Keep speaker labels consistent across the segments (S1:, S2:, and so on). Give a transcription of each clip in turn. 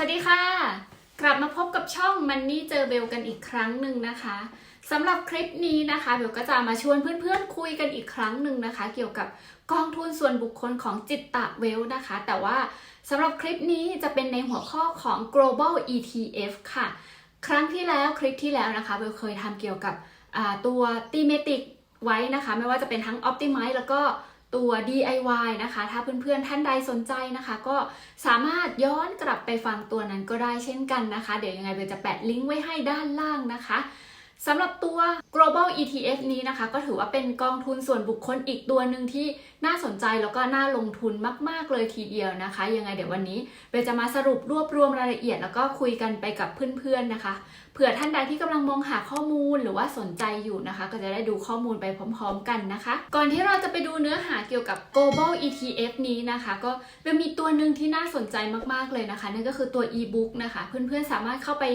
S1: สวัสดีค่ะ กลับมาพบกับช่องมันนี่เจอเบลกันอีกครั้งหนึ่งนะคะสำหรับคลิปนี้นะคะเบลก็จะมาชวนเพื่อนๆคุยกันอีกครั้งหนึ่งนะคะ เกี่ยวกับกองทุนส่วนบุคคลของจิตตะเวลนะคะ แต่ว่าสำหรับคลิปนี้จะเป็นในหัวข้อของ global ETF ค่ะ ครั้งที่แล้วคลิปที่แล้วนะคะเบลเคยทำเกี่ยวกับตัว thematic ไว้นะคะ ไม่ว่าจะเป็นทั้ง optimize แล้วก็ ตัว DIY นะคะ ถ้าเพื่อนๆท่านใดสนใจนะคะ ก็สามารถย้อนกลับไปฟังตัวนั้นก็ได้เช่นกันนะคะ เดี๋ยวยังไงเบลจะแปะลิงก์ไว้ให้ด้านล่างนะคะ สำหรับตัว global ETF นี้นะคะ ก็ถือว่าเป็นกองทุนส่วนบุคคลอีกตัวหนึ่งที่น่าสนใจแล้วก็น่าลงทุนมาก ๆ เลยทีเดียวนะคะ ยังไงเดี๋ยววันนี้เบลจะมาสรุปรวบรวมรายละเอียด แล้วก็คุยกันไปกับเพื่อน ๆ นะคะ เผื่อท่านใดที่กำลังมองหาข้อมูลหรือว่าสนใจอยู่นะคะ ก็จะได้ดูข้อมูลไปพร้อม ๆ กันนะคะ ก่อนที่เราจะไปดูเนื้อหาเกี่ยวกับ global ETF นี้นะคะ ก็เป็นมีตัวหนึ่งที่น่าสนใจมากๆเลยนะคะนั่นก็คือตัว e-book นะคะ เพื่อนๆสามารถเข้าไป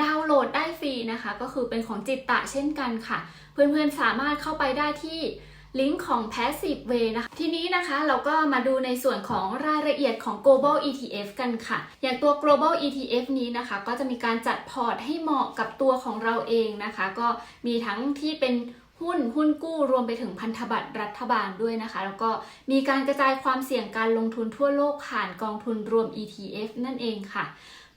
S1: ดาวน์โหลดได้ฟรีนะคะ ก็คือเป็นของจิตตะเช่นกันค่ะ เพื่อนๆสามารถเข้าไปได้ที่ลิงก์ของ Passive Way นะคะ ทีนี้นะคะเราก็มาดูในส่วนของรายละเอียดของ global ETF กันค่ะ อย่างตัว global ETF นี้นะคะ ก็จะมีการจัดพอร์ตให้เหมาะกับตัวของเราเองนะคะ ก็มีทั้งที่เป็นหุ้นหุ้นกู้รวมไปถึงพันธบัตรรัฐบาลด้วยนะคะ แล้วก็มีการกระจายความเสี่ยงการลงทุนทั่วโลกผ่านกองทุนรวม ETF นั่นเองค่ะ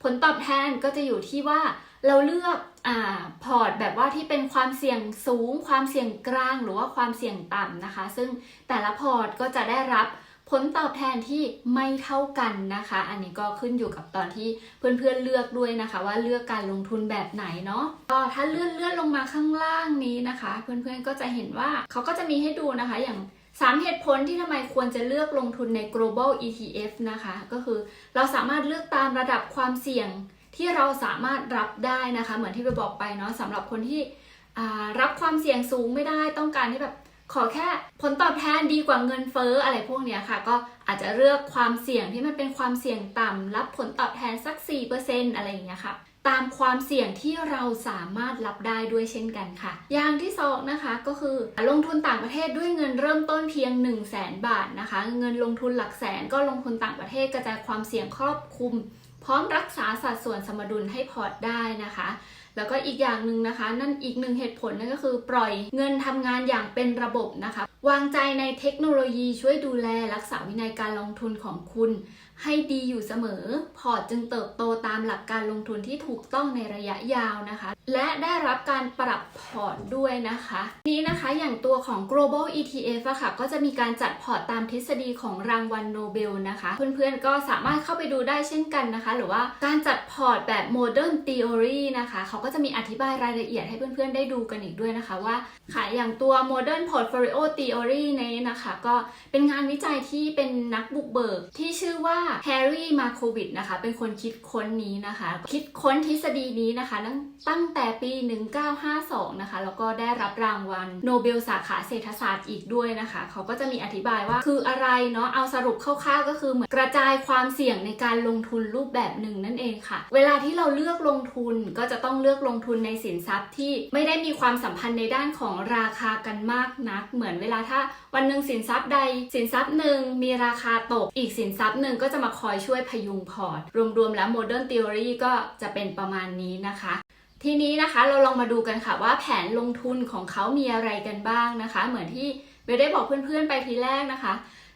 S1: ผลตอบแทนก็จะอยู่ที่ว่าเราเลือกอ่าพอร์ตแบบว่าที่เป็นความเสี่ยงสูง ความเสี่ยงกลาง หรือว่าความเสี่ยงต่ำนะคะ ซึ่งแต่ละพอร์ตก็จะได้รับผลตอบแทนที่ไม่เท่ากันนะคะ อันนี้ก็ขึ้นอยู่กับตอนที่เพื่อนๆเลือกด้วยนะคะ ว่าเลือกการลงทุนแบบไหนเนาะก็ถ้าเลื่อนเลื่อนลงมาข้างล่างนี้นะคะ เพื่อนๆก็จะเห็นว่าเขาก็จะมีให้ดูนะคะอย่าง 3 เหตุผลที่ทำไมควรจะเลือกลงทุนใน global ETF นะคะ ก็คือเราสามารถเลือกตามระดับความเสี่ยงที่เราสามารถรับได้นะคะ เหมือนที่ไปบอกไปเนาะสำหรับคนที่รับความเสี่ยงสูงไม่ได้ต้องการที่แบบขอแค่ผลตอบแทนดีกว่าเงินเฟ้ออะไรพวกเนี้ยค่ะ ก็อาจจะเลือกความเสี่ยงที่มันเป็นความเสี่ยงต่ำรับผลตอบแทนสัก 4%อะไรอย่างเงี้ยค่ะ ตามความเสี่ยงที่เราสามารถรับได้ด้วยเช่นกันค่ะ อย่างที่สองนะคะก็คือลงทุนต่างประเทศด้วยเงินเริ่มต้นเพียง 1 0 0 0 0แสนบาทนะคะ เงินลงทุนหลักแสนก็ลงทุนต่างประเทศกระจายความเสี่ยงครอบคลุม พร้อมรักษาสัดส่วนสมดุลให้พอร์ตได้นะคะแล้วก็อีกอย่างหนึ่งนะคะ นั่นอีกหนึ่งเหตุผลนั่นก็คือปล่อยเงินทำงานอย่างเป็นระบบนะคะ วางใจในเทคโนโลยีช่วยดูแลรักษาวินัยการลงทุนของคุณให้ดีอยู่เสมอ พอร์ตจึงเติบโตตามหลักการลงทุนที่ถูกต้องในระยะยาวนะคะ และได้รับการปรับพอร์ตด้วยนะคะ นี้นะคะอย่างตัวของ global ETF อะค่ะ ก็จะมีการจัดพอร์ตตามทฤษฎีของรางวัลโนเบลนะคะ เพื่อนๆก็สามารถเข้าไปดูได้เช่นกันนะคะ หรือว่าการจัดพอร์ตแบบ modern theory นะคะ เขาก็จะมีอธิบายรายละเอียดให้เพื่อนๆได้ดูกันอีกด้วยนะคะว่าค่ะอย่างตัว modern portfolio theory นี้นะคะ ก็เป็นงานวิจัยที่เป็นนักบุกเบิกที่ชื่อว่า Harry Markowitz นะคะ เป็นคนคิดค้นนี้นะคะ คิดค้นทฤษฎีนี้นะคะตั้งตั้งแต่ปี 1952 นะคะ แล้วก็ได้รับรางวัลโนเบลสาขาเศรษฐศาสตร์อีกด้วยนะคะ เขาก็จะมีอธิบายว่าคืออะไรเนาะเอาสรุปคร่าวๆก็คือเหมือนกระจายความเสี่ยงในการลงทุนรูปแบบหนึ่งนั่นเองค่ะ เวลาที่เราเลือกลงทุนก็จะต้องเลือกลงทุนในสินทรัพย์ที่ไม่ได้มีความสัมพันธ์ในด้านของราคากันมากนัก เหมือนเวลาถ้าวันหนึ่งสินทรัพย์ใดสินทรัพย์หนึ่งมีราคาตก อีกสินทรัพย์หนึ่งก็จะมาคอยช่วยพยุงพอร์ต รวมๆ แล้ว Modern Theory ก็จะเป็นประมาณนี้นะคะ ทีนี้นะคะเราลองมาดูกันค่ะว่าแผนลงทุนของเขามีอะไรกันบ้างนะคะ เหมือนที่เบลได้บอกเพื่อนๆ ไปทีแรกนะคะ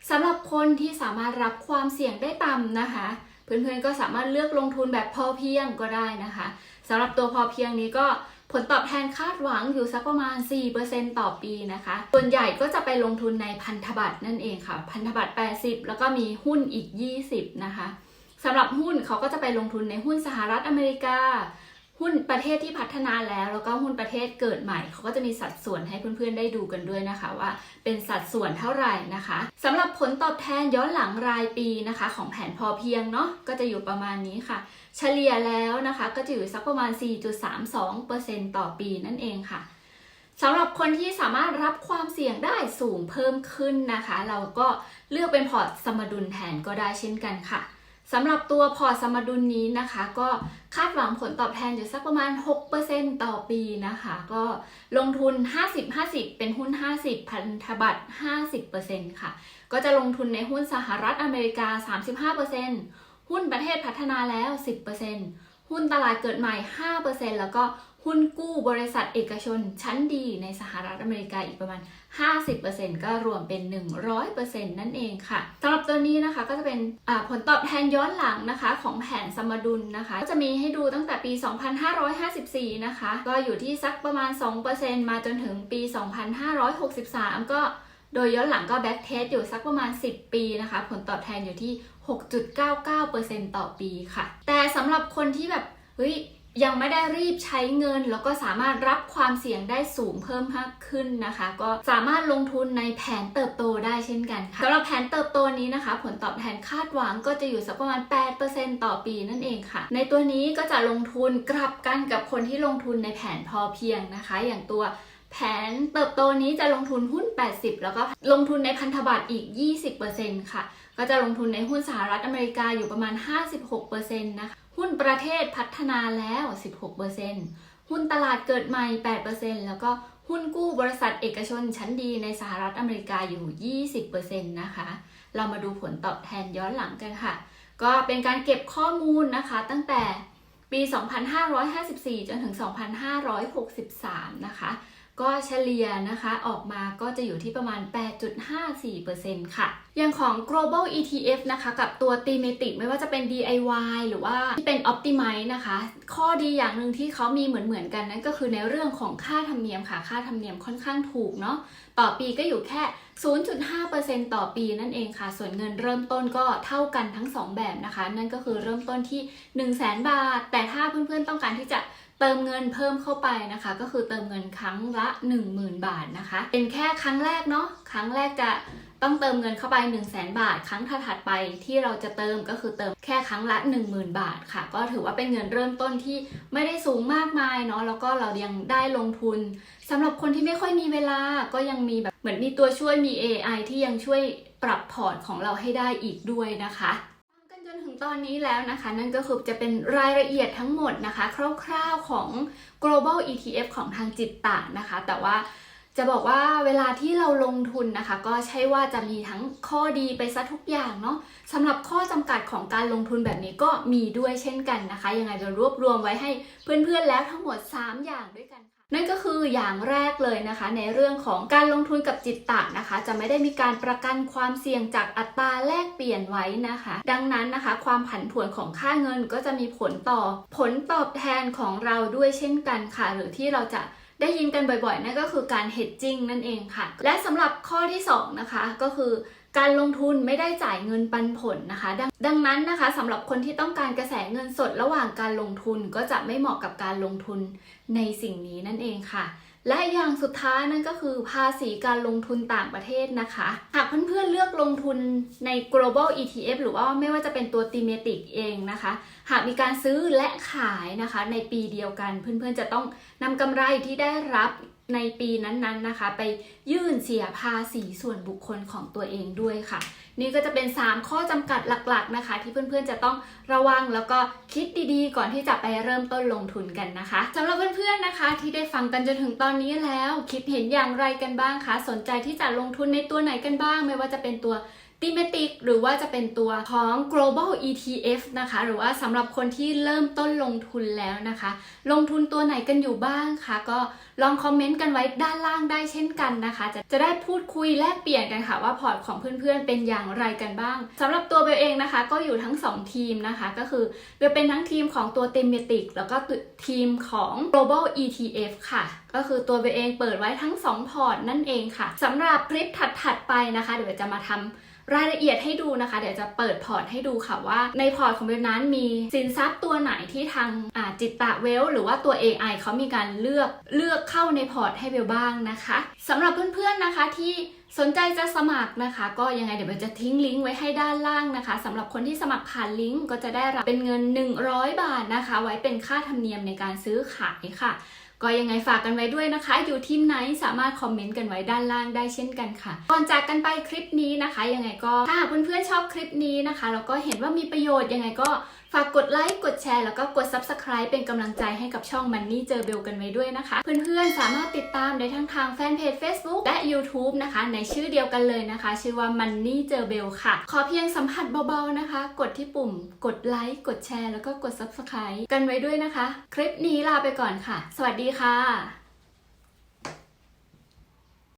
S1: สำหรับคนที่สามารถรับความเสี่ยงได้ต่ำนะคะ เพื่อนๆ ก็สามารถเลือกลงทุนแบบพอเพียงก็ได้นะคะสำหรับตัวพอเพียงนี้ก็ ผลตอบแทนคาดหวังอยู่สักประมาณ 4%ต่อปีนะคะ ส่วนใหญ่ก็จะไปลงทุนในพันธบัตรนั่นเองค่ะ พันธบัตร 80 แล้วก็มีหุ้นอีก 20 นะคะสำหรับหุ้นเขาก็จะไปลงทุนในหุ้นสหรัฐอเมริกา หุ้นประเทศที่พัฒนาแล้ว แล้วก็หุ้นประเทศเกิดใหม่เขาก็จะมีสัดส่วนให้เพื่อนๆได้ดูกันด้วยนะคะว่า เป็นสัดส่วนเท่าไหร่นะคะสำหรับผลตอบแทนย้อนหลังรายปีนะคะ ของแผนพอเพียงเนาะก็จะอยู่ประมาณนี้ค่ะ เฉลี่ยแล้วนะคะ ก็จะอยู่สักประมาณ 4.32%ต่อปีนั่นเองค่ะสำหรับคนที่สามารถรับความเสี่ยงได้สูงเพิ่มขึ้นนะคะ เราก็เลือกเป็นพอร์ตสมดุลแทนก็ได้เช่นกันค่ะ สำหรับตัวพอร์ตสมดุลนี้นะคะ ก็คาดหวังผลตอบแทนอยู่สักประมาณ 6%ต่อปีนะคะ ก็ลงทุน 50-50 เป็นหุ้น 50 พันธบัตร 50%ค่ะ ก็จะลงทุนในหุ้นสหรัฐอเมริกา 35%หุ้นประเทศพัฒนาแล้ว 10%หุ้นตลาดเกิดใหม่ 5%แล้วก็ หุ้นกู้บริษัทเอกชนชั้นดีในสหรัฐอเมริกาอีกประมาณ 50%ก็รวมเป็น 100%นั่นเองค่ะสำหรับตัวนี้นะคะก็จะเป็นผลตอบแทนย้อนหลังนะคะของแผนสมดุลนะคะ ก็จะมีให้ดูตั้งแต่ปี 2554 นะคะ ก็อยู่ที่สักประมาณ 2%มาจนถึงปี 2563 ก็โดยย้อนหลังก็แบ็กเทสอยู่สักประมาณ 10 ปีนะคะ ผลตอบแทนอยู่ที่ 6.99%ต่อปีค่ะ แต่สำหรับคนที่แบบเฮ้ย ยังไม่ได้รีบใช้เงิน แล้วก็สามารถรับความเสี่ยงได้สูงเพิ่มมากขึ้นนะคะ ก็สามารถลงทุนในแผนเติบโตได้เช่นกันค่ะสำหรับแผนเติบโตนี้นะคะ ผลตอบแทนคาดหวังก็จะอยู่สักประมาณ 8%ต่อปีนั่นเองค่ะ ในตัวนี้ก็จะลงทุนกลับกันกับคนที่ลงทุนในแผนพอเพียงนะคะ อย่างตัวแผนเติบโตนี้จะลงทุนหุ้น 80 แล้วก็ลงทุนในพันธบัตรอีก 20%ค่ะ ก็จะลงทุนในหุ้นสหรัฐอเมริกาอยู่ประมาณ 56%นะคะ หุ้นประเทศพัฒนาแล้ว 16%หุ้นตลาดเกิดใหม่ 8%แล้วก็หุ้นกู้บริษัทเอกชนชั้นดีในสหรัฐอเมริกาอยู่ 20%นะคะ เรามาดูผลตอบแทนย้อนหลังกันค่ะ ก็เป็นการเก็บข้อมูลนะคะตั้งแต่ปี 2554 จนถึง 2563 นะคะ ก็เฉลี่ยนะคะออกมาก็จะอยู่ที่ประมาณ 8.54%ค่ะ อย่างของ global ETF นะคะกับตัว thematic ไม่ว่าจะเป็น DIY หรือว่าที่เป็น optimize นะคะ ข้อดีอย่างหนึ่งที่เขามีเหมือนเหมือนกันนั่นก็คือในเรื่องของค่าธรรมเนียมค่ะ ค่าธรรมเนียมค่อนข้างถูกเนาะต่อปีก็อยู่แค่ 0.5%ต่อปีนั่นเองค่ะ ส่วนเงินเริ่มต้นก็เท่ากันทั้ง 2 แบบนะคะ นั่นก็คือเริ่มต้นที่ 1 0 0 0 0แบาท แต่ถ้าเพื่อนๆต้องการที่จะ เติมเงินเพิ่มเข้าไปนะคะ ก็คือเติมเงินครั้งละ 10,000 บาทนะคะ เป็นแค่ครั้งแรกเนาะครั้งแรกจะต้องเติมเงินเข้าไป 1 0 0 0 0แบาท ครั้งถัดไปที่เราจะเติมก็คือเติมแค่ครั้งละ 10,000 บาทค่ะ ก็ถือว่าเป็นเงินเริ่มต้นที่ไม่ได้สูงมากมายเนาะแล้วก็เรายังได้ลงทุนสำหรับคนที่ไม่ค่อยมีเวลาก็ยังมีแบบเหมือนมีตัวช่วยมี AI ที่ยังช่วยปรับพอร์ตของเราให้ได้อีกด้วยนะคะ ตอนนี้แล้วนะคะ นั่นก็คือจะเป็นรายละเอียดทั้งหมดนะคะ คร่าวๆของ global ETF ของทางจิตตะนะคะ แต่ว่าจะบอกว่าเวลาที่เราลงทุนนะคะ ก็ใช่ว่าจะมีทั้งข้อดีไปซะทุกอย่างเนาะสำหรับข้อจำกัดของการลงทุนแบบนี้ก็มีด้วยเช่นกันนะคะ ยังไงเรารวบรวมไว้ให้เพื่อนๆแล้วทั้งหมด 3 อย่างด้วยกันค่ะ นั่นก็คืออย่างแรกเลยนะคะ ในเรื่องของการลงทุนกับจิตตะนะคะ จะไม่ได้มีการประกันความเสี่ยงจากอัตราแลกเปลี่ยนไว้นะคะ ดังนั้นนะคะ ความผันผวนของค่าเงินก็จะมีผลต่อผลตอบแทนของเราด้วยเช่นกันค่ะ หรือที่เราจะ ได้ยินกันบ่อยๆ นั่นก็คือการ hedging นั่นเองค่ะ และสำหรับข้อที่สองนะคะ ก็คือการลงทุนไม่ได้จ่ายเงินปันผลนะคะดดังนั้นนะคะสำหรับคนที่ต้องการกระแสเงินสดระหว่างการลงทุนก็จะไม่เหมาะกับการลงทุนในสิ่งนี้นั่นเองค่ะ และอย่างสุดท้ายนั่นก็คือภาษีการลงทุนต่างประเทศนะคะ หากเพื่อนๆเลือกลงทุนใน global ETF หรือว่าไม่ว่าจะเป็นตัว thematic เองนะคะ หากมีการซื้อและขายนะคะในปีเดียวกัน เพื่อนๆจะต้องนำกำไรที่ได้รับ ในปีนั้นๆนะคะ ไปยื่นเสียภาษีส่วนบุคคลของตัวเองด้วยค่ะ นี่ก็จะเป็น 3 ข้อจำกัดหลักๆนะคะ ที่เพื่อนๆจะต้องระวังแล้วก็คิดดีๆ ก่อนที่จะไปเริ่มต้นลงทุนกันนะคะสำหรับเพื่อนๆนะคะ ที่ได้ฟังกันจนถึงตอนนี้แล้ว คิดเห็นอย่างไรกันบ้างคะสนใจที่จะลงทุนในตัวไหนกันบ้าง ไม่ว่าจะเป็นตัว thematic หรือว่าจะเป็นตัวของ global ETF นะคะ หรือว่าสำหรับคนที่เริ่มต้นลงทุนแล้วนะคะ ลงทุนตัวไหนกันอยู่บ้างคะ ก็ลองคอมเมนต์กันไว้ด้านล่างได้เช่นกันนะคะ จะจะได้พูดคุยแลกเปลี่ยนกันค่ะว่าพอร์ตของเพื่อนๆเป็นอย่างไรกันบ้างสำหรับตัวเบลเองนะคะ ก็อยู่ทั้ง 2 ทีมนะคะ ก็คือเบลเป็นทั้งทีมของตัว thematic แล้วก็ทีมของ global ETF ค่ะก็คือตัวเบลเองเปิดไว้ทั้ง 2 พอร์ตนั่นเองค่ะสำหรับคลิปถัดๆไปนะคะ เดี๋ยวจะมาทำ รายละเอียดให้ดูนะคะ เดี๋ยวจะเปิดพอร์ตให้ดูค่ะว่าในพอร์ตของเบลนั้นมีสินทรัพย์ตัวไหนที่ทางจิตตะเวลหรือว่าตัว AI เขามีการเลือกเลือกเข้าในพอร์ตให้เบลบ้างนะคะสำหรับเพื่อนๆนะคะที่สนใจจะสมัครนะคะ ก็ยังไงเดี๋ยวเบลจะทิ้งลิงก์ไว้ให้ด้านล่างนะคะสำหรับคนที่สมัครผ่านลิงก์ก็จะได้รับเป็นเงิน 100 บาทนะคะ ไว้เป็นค่าธรรมเนียมในการซื้อขายค่ะ ก็ยังไงฝากกันไว้ด้วยนะคะ อยู่ทีมไหนสามารถคอมเมนต์กันไว้ด้านล่างได้เช่นกันค่ะ ก่อนจากกันไปคลิปนี้นะคะ ยังไงก็ถ้าเพื่อนๆชอบคลิปนี้นะคะแล้วก็เห็นว่ามีประโยชน์ยังไงก็ ฝากกดไลค์กดแชร์แล้วก็กด Subscribe เป็นกำลังใจให้กับช่อง Money เจอเบลกันไว้ด้วยนะคะ เพื่อนๆ สามารถติดตามได้ทั้งทางแฟนเพจ Facebook และ YouTube นะคะ ในชื่อเดียวกันเลยนะคะ ชื่อว่า Money เจอเบลค่ะ ขอเพียงสัมผัสเบาๆนะคะ กดที่ปุ่ม กดไลค์กดแชร์แล้วก็กด Subscribe กันไว้ด้วยนะคะ คลิปนี้ลาไปก่อนค่ะ สวัสดีค่ะ